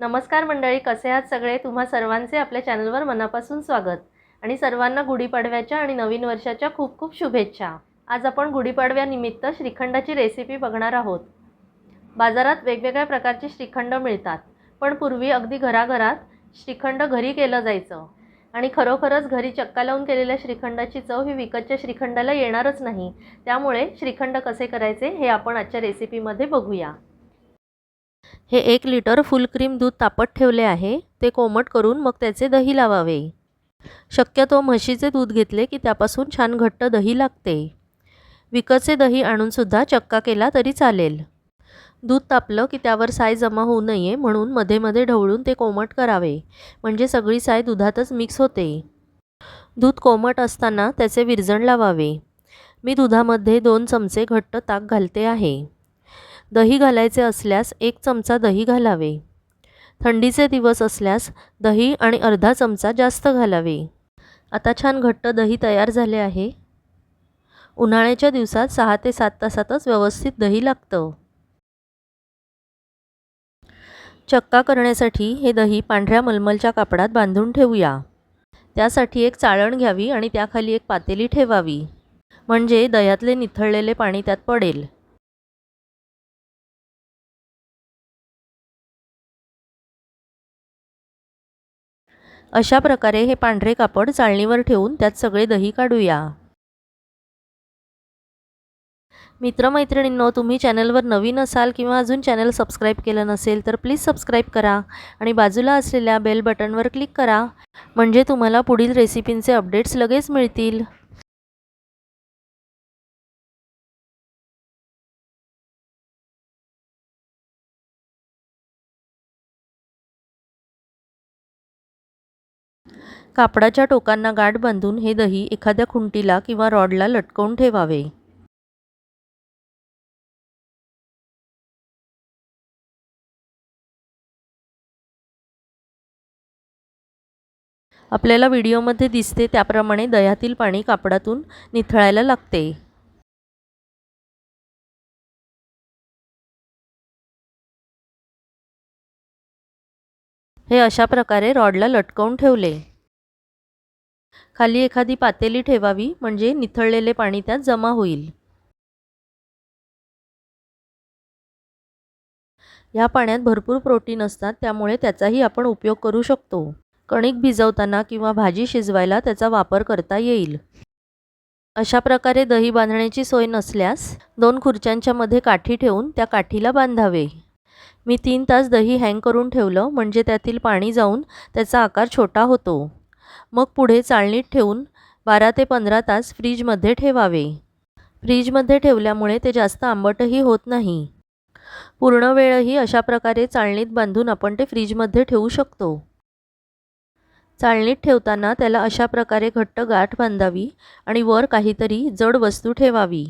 नमस्कार मंडळी कसे आहात सगळे? तुम्हा सर्वांचे आपल्या चॅनलवर मनापासून स्वागत. आणि सर्वांना गुढीपाडव्याच्या आणि नवीन वर्षाच्या खूप खूप शुभेच्छा. आज आपण गुढीपाडव्यानिमित्त श्रीखंडाची रेसिपी बघणार आहोत. बाजारात वेगवेगळ्या प्रकारचे श्रीखंड मिळतात पण पूर्वी अगदी घराघरात श्रीखंड घरी केलं जायचं. आणि खरोखरच घरी चक्का लावून केलेल्या श्रीखंडाची चव ही विकतच्या श्रीखंडाला येणारच नाही. त्यामुळे श्रीखंड कसे करायचे हे आपण आजच्या रेसिपीमध्ये बघूया. हे एक लिटर फुल क्रीम दूध तापत ठेवले आहे ते कोमट करून मग त्याचे दही लावावे. शक्यतो म्हशीचे दूध घेतले की त्यापासून छान घट्ट दही लागते. विकतचे दही आणूनसुद्धा चक्का केला तरी चालेल. दूध तापलं की त्यावर साय जमा होऊ नये म्हणून मध्ये मध्ये ढवळून ते कोमट करावे म्हणजे सगळी साय दुधातच मिक्स होते. दूध कोमट असताना त्याचे विरजण लावावे. मी दुधामध्ये दोन चमचे घट्ट ताक घालते आहे. दही घालायचे असल्यास एक चमचा दही घालावे. थंडीचे दिवस असल्यास दही आणि अर्धा चमचा जास्त घालावे. आता छान घट्ट दही तयार झाले आहे. उन्हाळ्याच्या दिवसात सहा ते सात तासातच व्यवस्थित दही लागतं. चक्का करण्यासाठी हे दही पांढऱ्या मलमलच्या कापडात बांधून ठेवूया. त्यासाठी एक चाळण घ्यावी आणि त्याखाली एक पातेली ठेवावी. म्हणजे दह्यातले निथळलेले पाणी त्यात पडेल. अशा प्रकारे हे पांढरे कापड चाळणीवर ठेवून त्यात सगळे दही काढूया. मित्रमैत्रिणींनो तुम्ही चॅनलवर नवीन असाल किंवा अजून चॅनल सबस्क्राईब केलं नसेल तर प्लीज सबस्क्राईब करा आणि बाजूला असलेल्या बेल बटनवर क्लिक करा म्हणजे तुम्हाला पुढील रेसिपींचे अपडेट्स लगेच मिळतील. कापडाच्या टोकांना गाठ बांधून हे दही एखाद्या खुंटीला किंवा रॉडला लटकवून ठेवावे. आपल्याला व्हिडिओमध्ये दिसते त्याप्रमाणे दह्यातील पाणी कापडातून निथळायला लागते. हे अशा प्रकारे रॉडला लटकवून ठेवले. खाली एखादी पातेली ठेवावी म्हणजे निथळलेले पाणी त्यात जमा होईल. या पाण्यात भरपूर प्रोटीन असतात त्यामुळे त्याचाही आपण उपयोग करू शकतो. कणिक भिजवताना किंवा भाजी शिजवायला त्याचा वापर करता येईल. अशा प्रकारे दही बांधण्याची सोय नसल्यास दोन खुर्च्यांच्या मध्ये काठी ठेवून त्या काठीला बांधावे. मी तीन तास दही हँग करून ठेवलं म्हणजे त्यातील पाणी जाऊन त्याचा आकार छोटा होतो. मग पुढे चाळणीत ठेवून बारा ते पंधरा तास फ्रीजमध्ये ठेवावे. फ्रीजमध्ये ठेवल्यामुळे ते जास्त आंबटही होत नाही. पूर्ण वेळही अशा प्रकारे चाळणीत बांधून आपण ते फ्रीजमध्ये ठेवू शकतो. चाळणीत ठेवताना त्याला अशा प्रकारे घट्ट गाठ बांधावी आणि वर काहीतरी जड वस्तू ठेवावी.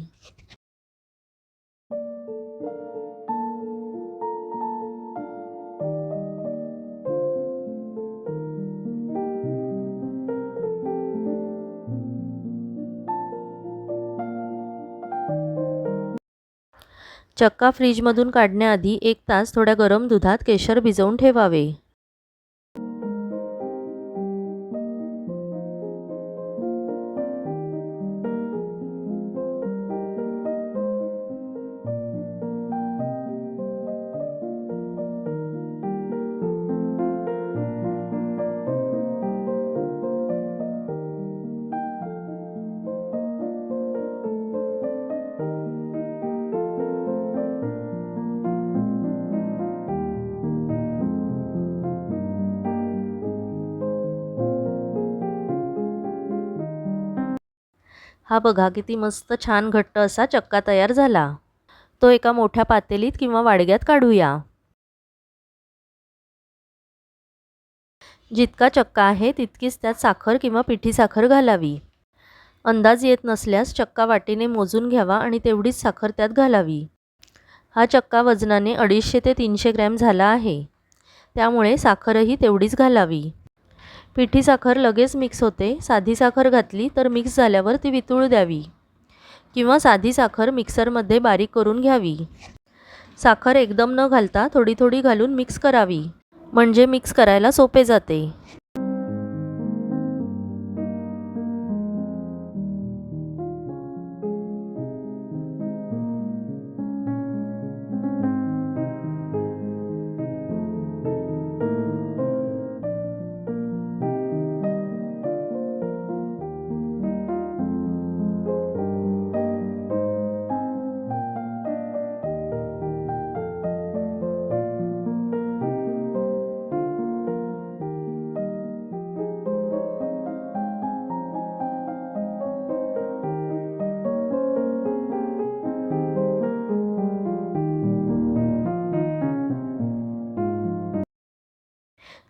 चक्का फ्रीजमधून काढण्याआधी एक तास थोड्या गरम दुधात केशर भिजवून ठेवावे. हा बघा किती मस्त छान घट्ट असा चक्का तयार झाला. तो एका मोठ्या पातेलीत किंवा वाडग्यात काढूया. जितका चक्का आहे तितकीच त्यात साखर किंवा पिठी साखर घालावी. अंदाज येत नसल्यास चक्का वाटीने मोजून घ्यावा आणि तेवढीच साखर त्यात घालावी. हा चक्का वजनाने अडीचशे ते तीनशे ग्रॅम झाला आहे. त्यामुळे साखरही तेवढीच घालावी. पिठी साखर लगेच मिक्स होते. साधी साखर घातली तर मिक्स झाल्यावर ती वितळू द्यावी. किंवा साधी साखर मिक्सरमध्ये बारीक करून घ्यावी. साखर एकदम न घालता थोडी थोडी घालून मिक्स करावी. म्हणजे मिक्स करायला सोपे जाते.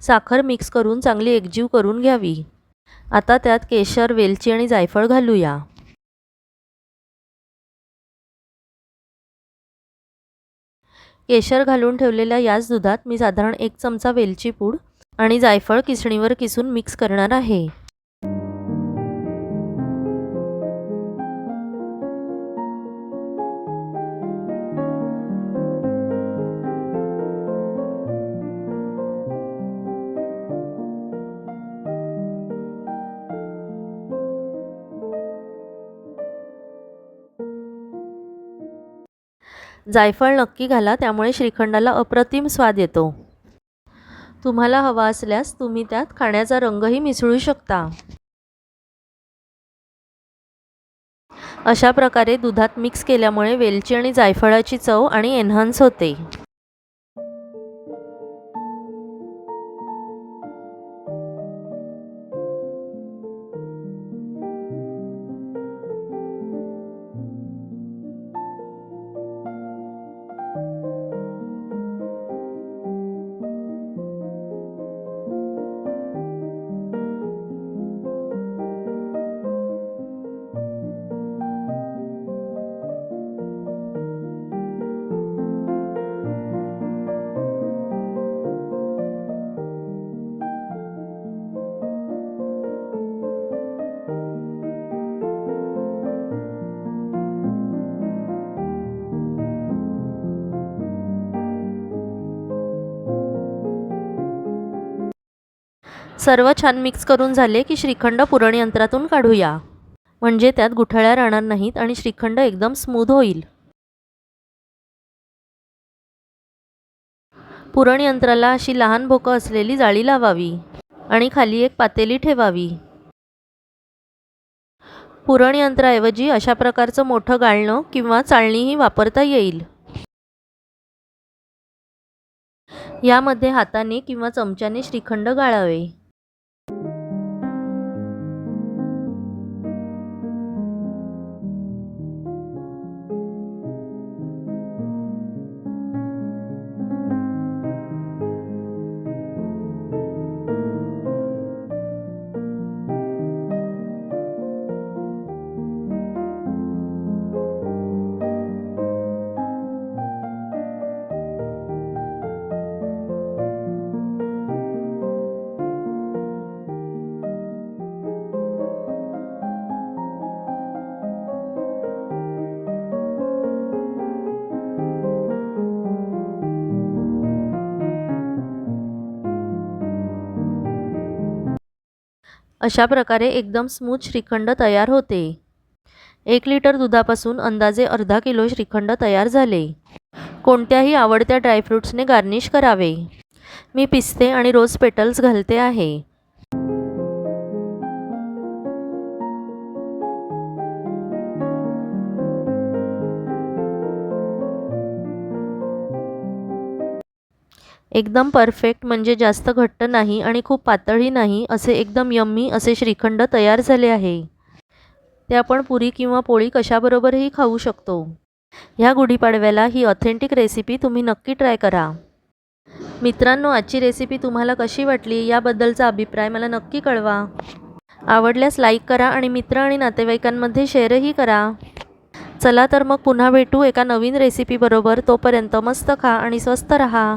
साखर मिक्स करून चांगली एकजीव करून घ्यावी. आता त्यात केशर वेलची आणि जायफळ घालूया. केशर घालून ठेवलेल्या याच दुधात मी साधारण एक चमचा वेलची पूड आणि जायफळ किसणीवर किसून मिक्स करणार आहे. जायफळ नक्की घाला त्यामुळे श्रीखंडाला अप्रतिम स्वाद येतो. तुम्हाला हवा असल्यास तुम्ही त्यात खाण्याचा रंगही मिसळू शकता. अशा प्रकारे दुधात मिक्स केल्यामुळे वेलची आणि जायफळाची चव आणि एन्हान्स होते. सर्व छान मिक्स करून झाले की श्रीखंड पुरण यंत्रातून काढूया. म्हणजे त्यात गुठळ्या राहणार नाहीत आणि श्रीखंड एकदम स्मूथ होईल. पुरण यंत्राला अशी लहान भोकं असलेली जाळी लावावी आणि खाली एक पातेली ठेवावी. पुरण यंत्राऐवजी अशा प्रकारचं मोठं गाळणं किंवा चाळणीही वापरता येईल. यामध्ये हाताने किंवा चमच्याने श्रीखंड गाळावे. अशा प्रकारे एकदम स्मूथ श्रीखंड तयार होते. एक लिटर दुधापासून अंदाजे अर्धा किलो श्रीखंड तयार झाले. कोणत्याही आवडत्या ड्रायफ्रूट्सने गार्निश करावे. मी पिस्ते आणि रोज पेटल्स घालते आहे. एकदम परफेक्ट म्हणजे जास्त घट्ट नाही आणि खूप पातळही नाही असे एकदम यम्मी असे श्रीखंड तयार झाले आहे. ते आपण पुरी किंवा पोळी कशाबरोबरही खाऊ शकतो. ह्या गुढीपाडव्याला ही ऑथेंटिक रेसिपी तुम्ही नक्की ट्राय करा. मित्रांनो आजची रेसिपी तुम्हाला कशी वाटली याबद्दलचा अभिप्राय मला नक्की कळवा. आवडल्यास लाईक करा आणि मित्र आणि नातेवाईकांमध्ये शेअरही करा. चला तर मग पुन्हा भेटू एका नवीन रेसिपीबरोबर तोपर्यंत मस्त खा आणि स्वस्त रहा.